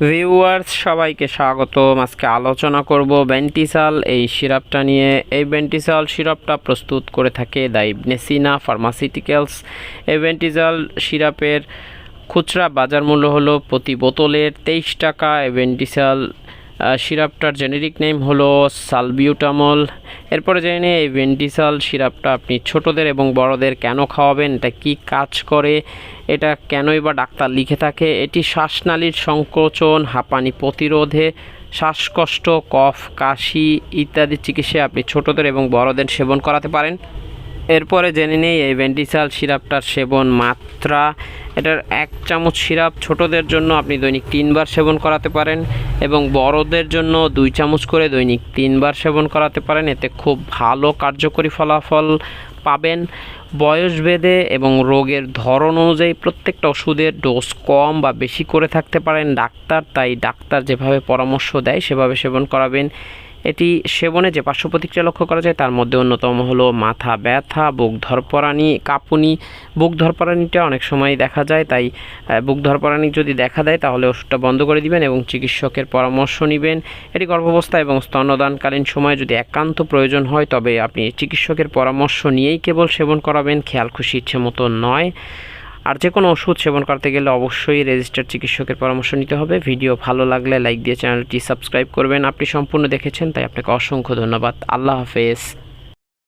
Viewers সবাইকে স্বাগতম। আজকে আলোচনা করব বেন্টিসাল এই সিরাপটা নিয়ে। এই বেন্টিসাল সিরাপটা প্রস্তুত করে থাকে দ্য ইবনেসিনা ফার্মাসিউটিক্যালস এই বেন্টিসাল সিরাপের খুচরা বাজার মূল্য হলো প্রতি বোতলের তেইশ টাকা। আহ, সিরাপটার জেনেরিক নেম হলো সালবিউটামল। এরপরে জেনে নিই, এই ভেন্টিসাল সিরাপটা আপনি ছোটদের এবং বড়দের কেন খাওয়াবেন? এটা কি কাজ করে? এটা কেনই বা ডাক্তার লিখে থাকে? এটি শ্বাসনালীর সংকোচন, হাঁপানি প্রতিরোধে, শ্বাসকষ্ট, কফ, কাশি ইত্যাদি চিকিৎসায় আপনি ছোটদের এবং বড়দের সেবন করাতে পারেন। এরপরে জেনে নেই, এই ভেন্টিসাল সিরাপটার সেবন মাত্রা। এটার এক চামচ সিরাপ ছোটদের জন্য আপনি দৈনিক তিনবার সেবন করাতে পারেন। এবং বড়দের জন্য দুই চামচ করে দৈনিক তিনবার সেবন করাতে পারেন। এতে খুব ভালো কার্যকরী ফলাফল পাবেন। বয়স ভেদে এবং রোগের ধরন অনুযায়ী প্রত্যেকটা ওষুধের ডোজ কম বা বেশি করে থাকতে পারেন ডাক্তার। তাই ডাক্তার যেভাবে পরামর্শ দেয়, সেভাবে সেবন করাবেন। এটি সেবনে যে পার্শ্ব প্রতিক্রিয়া লক্ষ্য করা যায়, তার মধ্যে অন্যতম হলো মাথা ব্যথা, বুক ধরপরানি কাঁপুনি। বুক ধরপরানিটা অনেক সময় দেখা যায়, তাই বুক ধরপরানি যদি দেখা দেয়, তাহলে ওষুধটা বন্ধ করে দিবেন এবং চিকিৎসকের পরামর্শ নেবেন। এটি গর্ভাবস্থা এবং স্তন্যদানকালীন সময়ে যদি একান্ত প্রয়োজন হয়, তবে আপনি চিকিৎসকের পরামর্শ নিয়েই কেবল সেবন করাবেন, খেয়াল খুশি ইচ্ছে মতো নয়। আর যে কোনো ওষুধ সেবন করতে গেলে অবশ্যই রেজিস্টার্ড চিকিৎসকের পরামর্শ নিতে হবে। ভিডিও ভালো লাগলে লাইক দিয়ে চ্যানেলটি সাবস্ক্রাইব করবেন। আপনি সম্পূর্ণ দেখেছেন, তাই আপনাকে অসংখ্য ধন্যবাদ। আল্লাহ হাফেজ।